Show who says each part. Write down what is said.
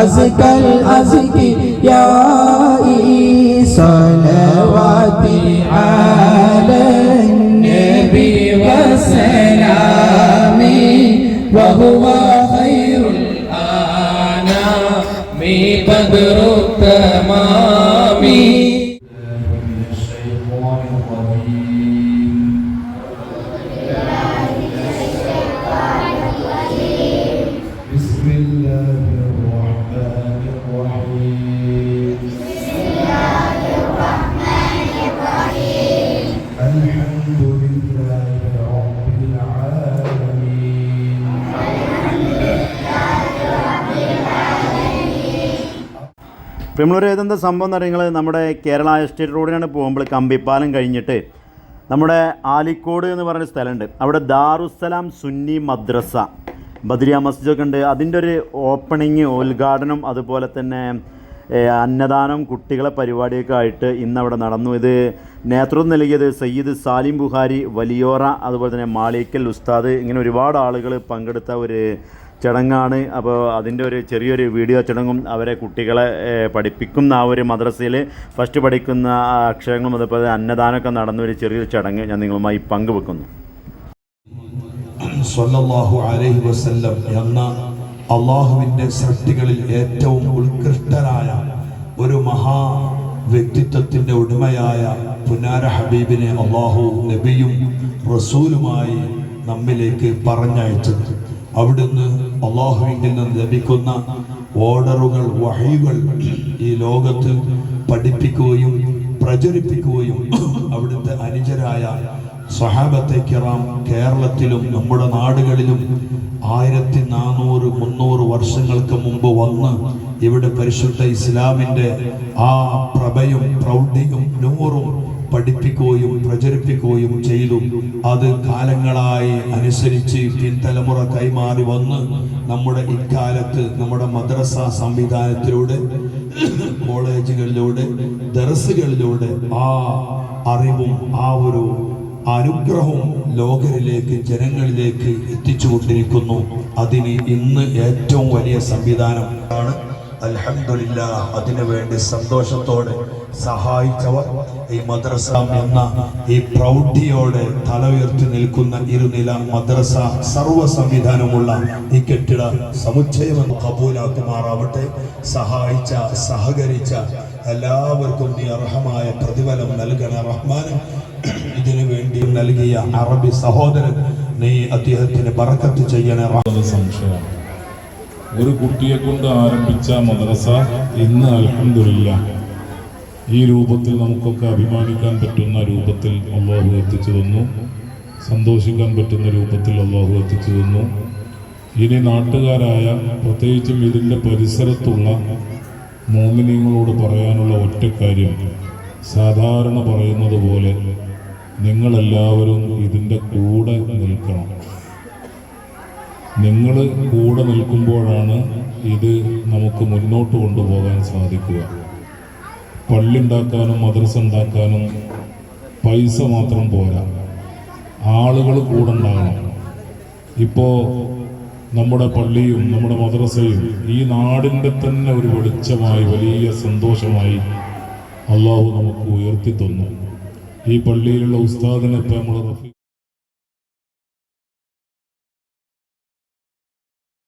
Speaker 1: أزكى الأزكياء صلوات على النبي وسلام وهو خير الأنام بدر التمام
Speaker 2: പ്രിമളൂർ ഏതെന്താ സംഭവം എന്ന് പറയുന്നത് നമ്മുടെ കേരള എസ്റ്റേറ്റ് റോഡിനാണ് പോകുമ്പോൾ കമ്പിപ്പാലം കഴിഞ്ഞിട്ട് നമ്മുടെ ആലിക്കോട് എന്ന് പറയുന്ന സ്ഥലമുണ്ട്. അവിടെ ദാറുസലാം സുന്നി മദ്രസ. ബദ്രിയ മസ്ജിദൊക്കെ ഉണ്ട്. അതിന്റെ ഒരു ഓപ്പണിങ് ഉദ്ഘാടനം അതുപോലെ തന്നെ അന്നദാനം കുട്ടികളെ പരിപാടിയൊക്കെ ആയിട്ട് ഇന്ന് അവിടെ നടന്നു. ഇത് നേതൃത്വം നൽകിയത് സയ്യിദ് സാലിം ബുഹാരി വലിയോറ അതുപോലെ തന്നെ മാളിക്കൽ ഉസ്താദ് ഇങ്ങനെ ഒരുപാട് ആളുകൾ പങ്കെടുത്ത ഒരു ചടങ്ങാണ്. അപ്പോൾ അതിന്റെ ഒരു ചെറിയൊരു വീഡിയോ ചടങ്ങും അവരെ കുട്ടികളെ പഠിപ്പിക്കുന്ന ആ ഒരു മദ്രസയിൽ ഫസ്റ്റ് പഠിക്കുന്ന അക്ഷരങ്ങളും അതുപോലെ അന്നദാനമൊക്കെ നടന്ന ഒരു ചെറിയൊരു ചടങ്ങ് ഞാൻ നിങ്ങളുമായി പങ്കുവെക്കുന്നു.
Speaker 3: അലൈഹി വസല്ലം എന്ന അള്ളാഹുവിന്റെ സൃഷ്ടികളിൽ ഏറ്റവും ഉത്കൃഷ്ടരായ ഒരു മഹാ വ്യക്തിത്വത്തിന്റെ ഉടമയായ പുനാര ഹബീബിനെ അള്ളാഹു നബിയും റസൂലുമായി നമ്മിലേക്ക് പറഞ്ഞയച്ചത്. അവിടുന്ന് അള്ളാഹുവിന്റെ നിന്ന് ലഭിക്കുന്ന ഓർഡറുകൾ വഹയുകൾ ഈ ലോകത്ത് പഠിപ്പിക്കുകയും പ്രചരിപ്പിക്കുകയും അവിടുത്തെ അനുജരായ സഹാബത്തെ കിറാം കേരളത്തിലും നമ്മുടെ നാടുകളിലും ആയിരത്തി നാനൂറ് മുന്നൂറ് വർഷങ്ങൾക്ക് മുമ്പ് വന്ന് ഇവിടെ പരിശുദ്ധ ഇസ്ലാമിന്റെ ആ പ്രഭയും പ്രൗഢിയും നൂറും പഠിപ്പിക്കുകയും പ്രചരിപ്പിക്കുകയും ചെയ്തു. അത് കാലങ്ങളായി അനുസരിച്ച് പിൻതലമുറ കൈമാറി വന്ന് നമ്മുടെ ഇക്കാലത്ത് നമ്മുടെ മദ്രസ സംവിധാനത്തിലൂടെ കോളേജുകളിലൂടെ ദർസുകളിലൂടെ ആ അറിവും ആ ഒരു അനുഗ്രഹവും ലോകരിലേക്ക് ജനങ്ങളിലേക്ക് എത്തിച്ചുകൊണ്ടിരിക്കുന്നു. അതിന് ഇന്ന് ഏറ്റവും വലിയ സംവിധാനം ആണ് അൽഹംദുലില്ലാ അതിനു വേണ്ടി സന്തോഷത്തോടെ സഹായിച്ചവർ ഈ മദ്രസ എന്ന ഈ പ്രൗഢിയോടെ തല ഉയർത്തി നിൽക്കുന്ന ഇരുനില മദ്രസ സർവ സംവിധാനമുള്ള ഈ കെട്ടിട സമുച്ചയം കബൂലാക്കുമാറാവട്ടെ. സഹായിച്ച സഹകരിച്ച എല്ലാവർക്കും നീ അർഹമായ പ്രതിഫലം നൽകണ റഹ്മാനും. ഇതിനു വേണ്ടി നൽകിയ അറബി സഹോദരൻ നീ അദ്ദേഹത്തിന് ബറക്കത്ത് ചെയ്യണ
Speaker 4: സംശയമാണ് ഒരു കുട്ടിയെ കൊണ്ട് ആരംഭിച്ച മദ്രസ ഇന്ന് അലഹമില്ല ഈ രൂപത്തിൽ നമുക്കൊക്കെ അഭിമാനിക്കാൻ പറ്റുന്ന രൂപത്തിൽ അള്ളാഹു എത്തിച്ചു തന്നു. സന്തോഷിക്കാൻ പറ്റുന്ന രൂപത്തിൽ അള്ളാഹു എത്തിച്ചു തന്നു. ഇനി നാട്ടുകാരായ പ്രത്യേകിച്ചും ഇതിന്റെ പരിസരത്തുള്ള മോമിനിയങ്ങളോട് പറയാനുള്ള ഒറ്റ കാര്യം. സാധാരണ പറയുന്നത് പോലെ നിങ്ങളെല്ലാവരും ഇതിന്റെ കൂടെ നിൽക്കണം. നിങ്ങൾ കൂടെ നിൽക്കുമ്പോഴാണ് ഇത് നമുക്ക് മുന്നോട്ട് കൊണ്ടുപോകാൻ സാധിക്കുക. പള്ളി ഉണ്ടാക്കാനും മദ്രസ ഉണ്ടാക്കാനും പൈസ മാത്രം പോരാ. ആളുകൾ കൂടെ ഉണ്ടാകണം. ഇപ്പോൾ നമ്മുടെ പള്ളിയും നമ്മുടെ മദ്രസയും ഈ നാടിന്റെ തന്നെ ഒരു വെളിച്ചമായി വലിയ സന്തോഷമായി അള്ളാഹു നമുക്ക് ഉയർത്തി തന്നു. ഈ പള്ളിയിലുള്ള ഉസ്താദിനെ ഇപ്പം നമ്മൾ